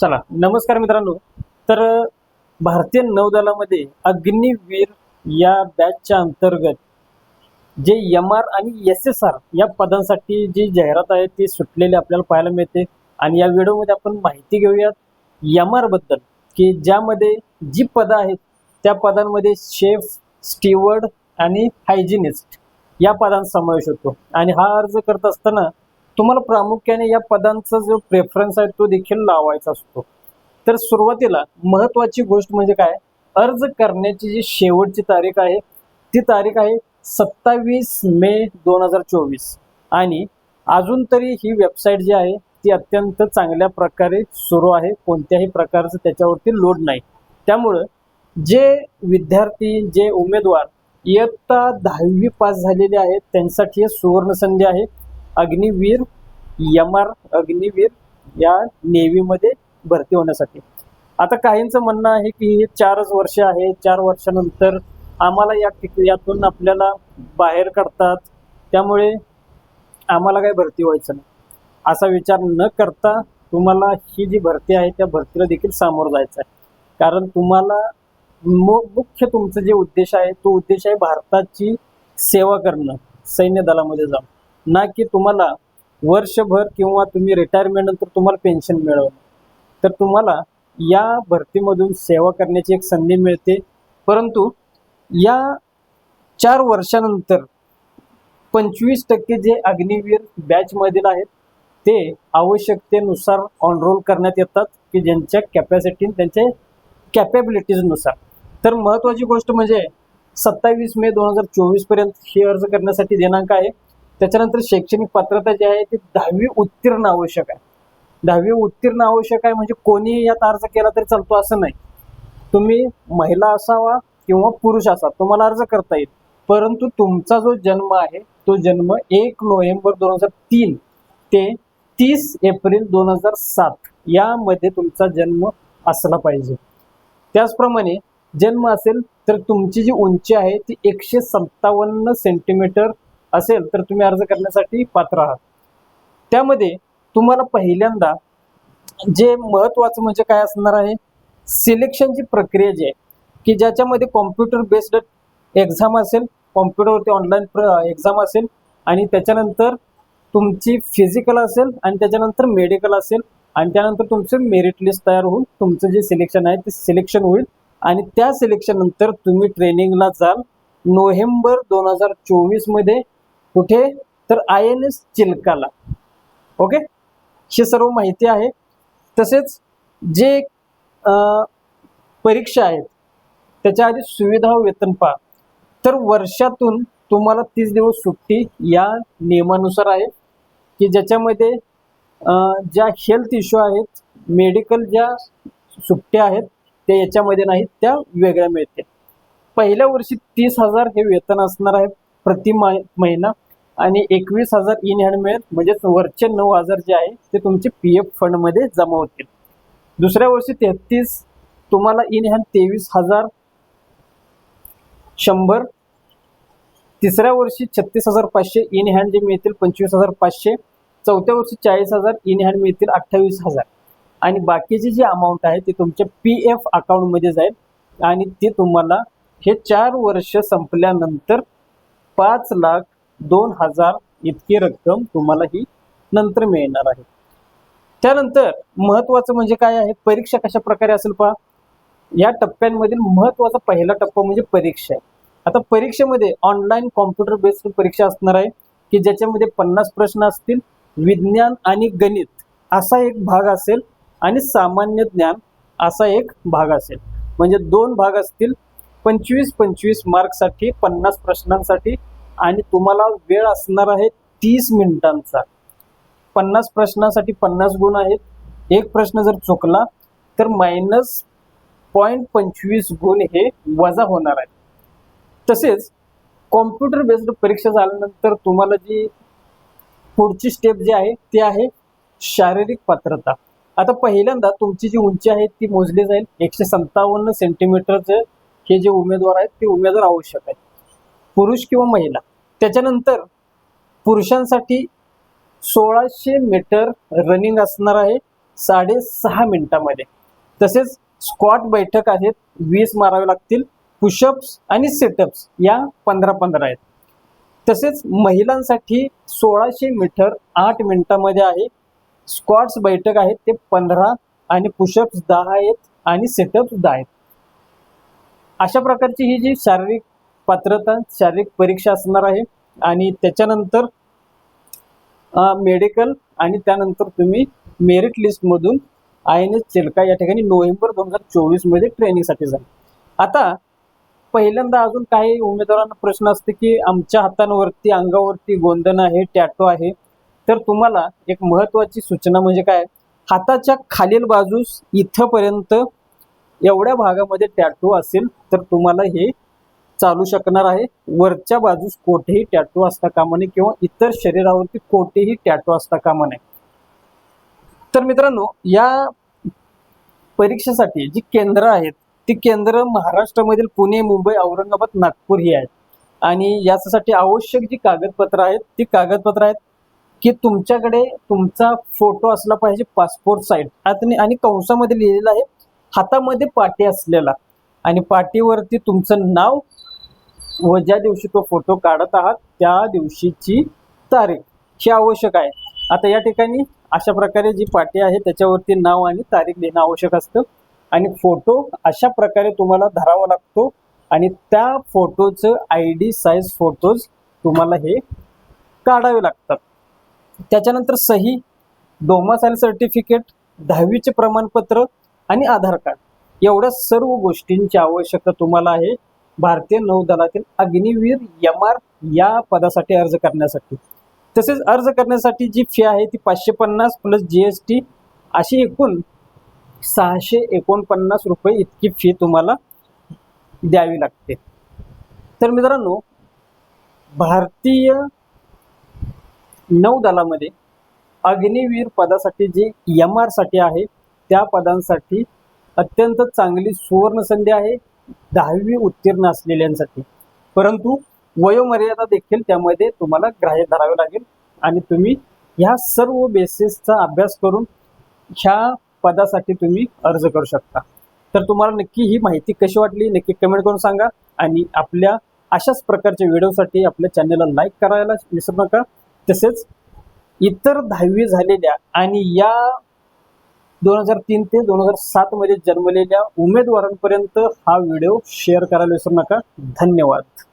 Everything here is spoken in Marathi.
चला नमस्कार मित्रांनो. तर भारतीय नौदलामध्ये अग्निवीर या बॅचच्या अंतर्गत जे एम आर आणि एस एस आर या पदांसाठी जी जाहिरात आहे ती सुटलेली आपल्याला पाहायला मिळते. आणि या व्हिडिओमध्ये आपण माहिती घेऊयात एम आरबद्दल की ज्यामध्ये जी पदं आहेत त्या पदांमध्ये शेफ स्टीवर्ड आणि हायजिनिस्ट या पदांचा समावेश होतो. आणि हा अर्ज करत असताना तुम्हाला प्रामुख्याने या पदांचा जो प्रेफरन्स आहे तो देखील लावायचा असतो. तर सुरुवातीला महत्वाची गोष्ट म्हणजे काय? अर्ज करण्याची जी शेवटची तारीख आहे ती तारीख आहे सत्तावीस मे दोन हजार चोवीस. आणि अजून तरी ही वेबसाईट जी आहे ती अत्यंत चांगल्या प्रकारे सुरू आहे. कोणत्याही प्रकारचं त्याच्यावरती लोड नाही. त्यामुळं जे विद्यार्थी जे उमेदवार इयत्ता दहावी पास झालेले आहेत त्यांच्यासाठी हे सुवर्ण संधी आहे. अग्निवीर एम आर अग्निवीर या नेव्हीमध्ये भरती होण्यासाठी. आता काहींचं म्हणणं आहे की हे चारच वर्ष आहे. चार वर्षानंतर आम्हाला या यातून आपल्याला बाहेर काढतात. त्यामुळे आम्हाला काही भरती व्हायचं नाही. असा विचार न करता तुम्हाला ही जी भरती आहे त्या भरतीला देखील सामोरं जायचं आहे. कारण तुम्हाला मुख्य तुमचं जे उद्देश आहे तो उद्देश आहे भारताची सेवा करणं सैन्य दलामध्ये जाऊन. ना की तुम्हाला वर्षभर किंवा तुम्ही रिटायरमेंट नंतर तुम्हाला पेन्शन मिळवणं तर तुम्हाला या भरतीमधून सेवा करण्याची एक संधी मिळते. परंतु या चार वर्षानंतर पंचवीस टक्के जे अग्निवीर बॅचमधील आहेत ते आवश्यकतेनुसार ऑनरोल करण्यात येतात की ज्यांच्या कॅपॅसिटी त्यांच्या कॅपेबिलिटीजनुसार तर महत्त्वाची गोष्ट म्हणजे सत्तावीस मे दोन हजार चोवीसपर्यंत हे अर्ज करण्यासाठी दिनांक आहे. त्याच्यानंतर शैक्षणिक पात्रता जी आहे ती दहावी उत्तीर्ण आवश्यक आहे. दहावी उत्तीर्ण आवश्यक आहे म्हणजे कोणी यात अर्ज केला तरी चालतो असं नाही. तुम्ही महिला असावा किंवा पुरुष असा तुम्हाला अर्ज करता येईल. परंतु तुमचा जो जन्म आहे तो जन्म एक नोव्हेंबर दोन हजार तीन ते तीस एप्रिल दोन हजार सात यामध्ये तुमचा जन्म असला पाहिजे. त्याचप्रमाणे जन्म असेल तर तुमची जी उंची आहे ती एकशे सत्तावन्न सेंटीमीटर असेल तर तुम्ही अर्ज करण्यासाठी पात्र आहात. त्यामध्ये तुम्हाला पहिल्यांदा जे महत्त्वाचं म्हणजे काय असणार आहे सिलेक्शनची प्रक्रिया जी आहे की ज्याच्यामध्ये कॉम्प्युटर बेस्ड एक्झाम असेल कॉम्प्युटरवरती ऑनलाईन प्र एक्झाम असेल आणि त्याच्यानंतर तुमची फिजिकल असेल आणि त्याच्यानंतर मेडिकल असेल आणि त्यानंतर तुमचं मेरिट लिस्ट तयार होऊन तुमचं जे सिलेक्शन आहे ते सिलेक्शन होईल. आणि त्या सिलेक्शन नंतर तुम्ही ट्रेनिंगला जाल. नोव्हेंबर दोन हजार चोवीसमध्ये कुठे? तर आय एन एस चिल्काला. ओके? ही सर्व माहिती आहे. तसेच जे परीक्षा आहेत त्याच्या आधी सुविधा वेतन पहा. तर वर्षातून तुम्हाला तीस दिवस सुट्टी या नियमानुसार आहे की ज्याच्यामध्ये ज्या हेल्थ इश्यू आहेत मेडिकल ज्या सुट्ट्या आहेत त्या याच्यामध्ये नाहीत त्या वेगळ्या मिळतील. पहिल्या वर्षी तीस हजार हे वेतन असणार आहे. प्रति मा महिना. आणि एकवीस हजार इन हँड मिळेल. म्हणजेच वरचे नऊ हजार जे आहे ते तुमचे पी एफ फंडमध्ये जमा होतील. दुसऱ्या वर्षी तेहतीस तुम्हाला इन हँड तेवीस हजार शंभर. तिसऱ्या वर्षी छत्तीस हजार पाचशे इन हँड जे मिळतील पंचवीस हजार पाचशे. चौथ्या वर्षी चाळीस हजार इन हँड मिळतील अठ्ठावीस हजार. आणि बाकीची जी अमाऊंट आहे ती तुमच्या पी एफ अकाउंटमध्ये जाईल. आणि ते तुम्हाला हे चार वर्ष संपल्यानंतर पाच लाख दोन हजार इतकी रक्कम तुम्हाला ही नंतर मिळणार आहे. त्यानंतर महत्त्वाचं म्हणजे काय आहे? परीक्षा कशा प्रकारे असेल पहा. या टप्प्यांमधील महत्त्वाचा पहिला टप्पा म्हणजे परीक्षा आहे. आता परीक्षेमध्ये ऑनलाईन कॉम्प्युटर बेस्ड परीक्षा असणार आहे की ज्याच्यामध्ये पन्नास प्रश्न असतील विज्ञान आणि गणित असा एक भाग असेल आणि सामान्य ज्ञान असा एक भाग असेल. म्हणजे दोन भाग असतील पंचवीस पंचवीस मार्कसाठी पन्नास प्रश्नांसाठी आणि तुम्हाला वेळ असणार आहे तीस मिनिटांचा. पन्नास प्रश्नासाठी पन्नास गुण आहेत. एक प्रश्न जर चुकला तर मायनस पॉईंट पंचवीस गुण हे वजा होणार आहे. तसेच कॉम्प्युटर बेस्ड परीक्षा झाल्यानंतर तुम्हाला जी पुढची स्टेप जी आहे ती आहे शारीरिक पात्रता. आता पहिल्यांदा तुमची जी उंची आहे ती मोजली जाईल. एकशे सत्तावन्न सेंटीमीटरचं हे जे उमेदवार आहेत ते उमेदवार आवश्यक आहेत. पुरुष किंवा महिला. त्याच्यानंतर पुरुषांसाठी सोळाशे मीटर रनिंग असणार आहे साडेसहा मिनिटामध्ये. तसेच स्क्वॉट बैठक आहेत वीस मारावे लागतील पुशअप्स आणि सेटअप्स या पंधरा पंधरा आहेत. तसेच महिलांसाठी सोळाशे मीटर आठ मिनिटामध्ये आहे. स्क्वॉट्स बैठक आहेत ते पंधरा आणि पुशअप्स दहा आहेत आणि सेटअप्स दहा आहेत. अशा प्रकारची ही जी शारीरिक पात्रता शारीरिक परीक्षा असणार आहे आणि त्याच्यानंतर मेडिकल आणि त्यानंतर तुम्ही मेरिट लिस्टमधून आय एन एस चिल्का या ठिकाणी नोव्हेंबर दोन हजार चोवीसमध्ये ट्रेनिंगसाठी जाईल. आता पहिल्यांदा अजून काही उमेदवारांना प्रश्न असते की आमच्या हातांवरती अंगावरती गोंधण आहे टॅटो आहे. तर तुम्हाला एक महत्त्वाची सूचना म्हणजे काय? हाताच्या खालील बाजूस इथंपर्यंत एवढ्या भागामध्ये टॅटू असेल तर तुम्हाला हे चालू शकणार आहे. वरच्या बाजूस कोठेही टॅटू असता कामा नये किंवा इतर शरीरावरती कोठेही टॅटू असता कामा नये. तर मित्रांनो या परीक्षेसाठी जी केंद्र आहेत ती केंद्र महाराष्ट्रामधील पुणे मुंबई औरंगाबाद नागपूर ही आहेत. आणि याच्यासाठी आवश्यक जी कागदपत्र आहेत ती कागदपत्र आहेत की तुमच्याकडे तुमचा फोटो असला पाहिजे पासपोर्ट साईज आणि आणि कंसामध्ये लिहिलेलं आहे हातामध्ये पाटी असलेला. आणि पाटीवरती तुमचं नाव व ज्या दिवशी तो फोटो काढत आहात त्या दिवशीची तारीख. ही आवश्यक आहे. आता या ठिकाणी अशा प्रकारे जी पाटी आहे त्याच्यावरती नाव आणि तारीख देणं आवश्यक असतं. आणि फोटो अशा प्रकारे तुम्हाला धरावा लागतो. आणि त्या फोटोचं आय डी साईज फोटोज तुम्हाला हे काढावे लागतात. त्याच्यानंतर सही डोमासाईल सर्टिफिकेट दहावीचे प्रमाणपत्र आणि आधार कार्ड. एवढ्या सर्व गोष्टींची आवश्यकता तुम्हाला आहे. भारतीय नौदलातील अग्निवीर एम आर या पदासाठी अर्ज करण्यासाठी. तसेच अर्ज करण्यासाठी जी फी आहे ती पाचशे पन्नास प्लस जी एस टी अशी एकूण सहाशे एकोणपन्नास रुपये इतकी फी तुम्हाला द्यावी लागते. तर मित्रांनो भारतीय नौदलामध्ये अग्निवीर पदासाठी जी एम आरसाठी आहे त्या पदांसाठी अत्यंत चांगली सुवर्ण संधी आहे. दहावी उत्तीर्ण असलेल्यांसाठी. परंतु वयोमर्यादा देखील त्यामध्ये तुम्हाला ग्राह्य धरावे लागेल. आणि तुम्ही ह्या सर्व बेसिसचा अभ्यास करून ह्या पदासाठी तुम्ही अर्ज करू शकता. तर तुम्हाला नक्की ही माहिती कशी वाटली नक्की कमेंट करून सांगा. आणि आपल्या अशाच प्रकारच्या व्हिडिओसाठी आपल्या चॅनलला लाईक करायला विसरू नका. तसेच इतर दहावी झालेल्या आणि या दोन हजार तीन ते दोन हजार सात मध्ये जन्मलेल्या उमेदवारांपर्यंत हा व्हिडिओ शेअर करायला विसरू नका. धन्यवाद.